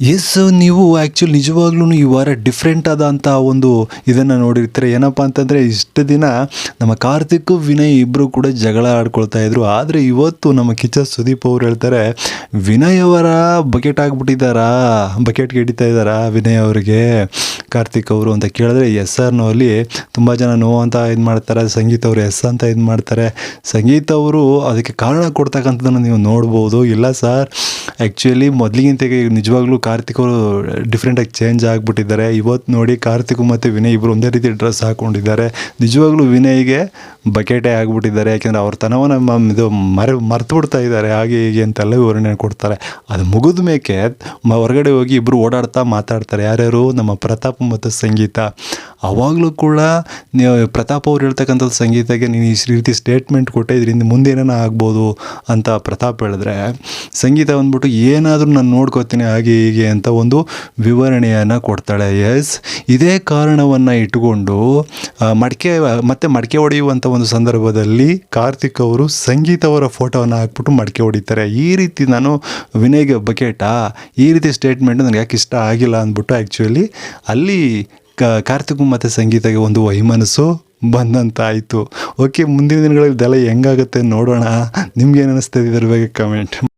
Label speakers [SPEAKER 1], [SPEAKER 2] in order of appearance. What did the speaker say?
[SPEAKER 1] S ನೀವು actually ನಿಜವಾಗ್ಲೂ ಈ ವಾರ ಡಿಫ್ರೆಂಟ್ ಆದಂಥ ಒಂದು ಇದನ್ನು ನೋಡಿರ್ತೀರ. ಏನಪ್ಪ ಅಂತಂದರೆ, ಇಷ್ಟು ದಿನ ನಮ್ಮ ಕಾರ್ತಿಕ್, ವಿನಯ್ ಇಬ್ಬರು ಕೂಡ ಜಗಳ ಆಡ್ಕೊಳ್ತಾ ಇದ್ರು. ಆದರೆ ಇವತ್ತು ನಮ್ಮ ಕಿಚ್ಚ ಸುದೀಪ್ ಅವ್ರು ಹೇಳ್ತಾರೆ, ವಿನಯ್ ಅವರ ಬಕೆಟ್ ಆಗಿಬಿಟ್ಟಿದ್ದಾರಾ? ಬಕೆಟ್ಗೆ ಹಿಡಿತಾ ಇದ್ದಾರಾ ವಿನಯ್ ಅವರಿಗೆ? ಕಾರ್ತಿಕ್ ಅವರು ಅಂತ ಕೇಳಿದ್ರೆ, ಎಸ್ ಆರ್ ನೋಲಿ ತುಂಬ ಜನ ನೋ ಅಂತ ಇದು ಮಾಡ್ತಾರೆ. ಸಂಗೀತ ಅವರು ಎಸ್ ಅಂತ ಇದು ಮಾಡ್ತಾರೆ. ಸಂಗೀತ ಅವರು ಅದಕ್ಕೆ ಕಾರಣ ಕೊಡ್ತಕ್ಕಂಥದ್ದನ್ನು ನೀವು ನೋಡ್ಬೋದು. ಇಲ್ಲ, ಸರ್ ಆ್ಯಕ್ಚುಲಿ ಮೊದಲಿಗಿಂತ ಈಗ ನಿಜವಾಗ್ಲೂ ಕಾರ್ತಿಕ್ ಅವರು ಡಿಫ್ರೆಂಟಾಗಿ ಚೇಂಜ್ ಆಗಿಬಿಟ್ಟಿದ್ದಾರೆ. ಇವತ್ತು ನೋಡಿ ಕಾರ್ತಿಕ್ ಮತ್ತು ವಿನಯ್ ಇಬ್ಬರು ಒಂದೇ ರೀತಿ ಡ್ರೆಸ್ ಹಾಕ್ಕೊಂಡಿದ್ದಾರೆ ನಿಜವಾಗ್ಲೂ ವಿನಯ್ಗೆ ಬಕೆಟೇ ಆಗಿಬಿಟ್ಟಿದ್ದಾರೆ. ಯಾಕೆಂದರೆ ಅವ್ರ ತನವನ್ನು ಇದು ಮರೆ ಮರ್ತು ಬಿಡ್ತಾ ಇದ್ದಾರೆ. ಹಾಗೆ ಹೀಗೆ ಅಂತೆಲ್ಲ ವಿವರಣೆ ಕೊಡ್ತಾರೆ. ಅದು ಮುಗಿದ ಮೇಕೆ ಹೊರಗಡೆ ಹೋಗಿ ಇಬ್ಬರು ಓಡಾಡ್ತಾ ಮಾತಾಡ್ತಾರೆ. ಯಾರ್ಯಾರು? ನಮ್ಮ ಪ್ರತಾಪ್ ಮತ್ತು ಸಂಗೀತ. ಅವಾಗಲೂ ಕೂಡ ಪ್ರತಾಪ್ ಅವ್ರು ಹೇಳ್ತಕ್ಕಂಥ ಸಂಗೀತಕ್ಕೆ ನೀನು ಈ ರೀತಿ ಸ್ಟೇಟ್ಮೆಂಟ್ ಕೊಟ್ಟೆ, ಇದರಿಂದ ಮುಂದೆ ಏನಾನ ಆಗ್ಬೋದು ಅಂತ ಪ್ರತಾಪ್ ಹೇಳಿದ್ರೆ, ಸಂಗೀತ ಬಂದ್ಬಿಟ್ಟು ಏನಾದರೂ ನಾನು ನೋಡ್ಕೋತೀನಿ ಹಾಗೆ ಹೀಗೆ ಅಂತ ಒಂದು ವಿವರಣೆಯನ್ನು ಕೊಡ್ತಾಳೆ. ಎಸ್ ಇದೇ ಕಾರಣವನ್ನು ಇಟ್ಟುಕೊಂಡು ಮಡಿಕೆ, ಮತ್ತೆ ಮಡಿಕೆ ಹೊಡೆಯುವಂಥ ಒಂದು ಸಂದರ್ಭದಲ್ಲಿ ಕಾರ್ತಿಕ್ ಅವರು ಸಂಗೀತ ಅವರ ಫೋಟೋವನ್ನು ಹಾಕ್ಬಿಟ್ಟು ಮಡಿಕೆ ಹೊಡಿತಾರೆ. ಈ ರೀತಿ ನಾನು ವಿನಯ್ಗೆ ಬಕೆಟಾ ಈ ರೀತಿ ಸ್ಟೇಟ್ಮೆಂಟ್ ನನಗೆ ಯಾಕೆ ಇಷ್ಟ ಆಗಿಲ್ಲ ಅಂದ್ಬಿಟ್ಟು ಆ್ಯಕ್ಚುಲಿ ಅಲ್ಲಿ ಕ ಕಾರ್ತಿಕ್ ಮತ್ತು ಸಂಗೀತಗೆ ಒಂದು ವೈಮನಸ್ಸು ಬಂದಂತಾಯಿತು. ಓಕೆ ಮುಂದಿನ ದಿನಗಳಲ್ಲಿ ಇದೆಲ್ಲ ಹೆಂಗಾಗುತ್ತೆ ನೋಡೋಣ. ನಿಮ್ಗೇನು ಅನ್ನಿಸ್ತದೆ ಇದ್ರ ಬಗ್ಗೆ ಕಮೆಂಟ್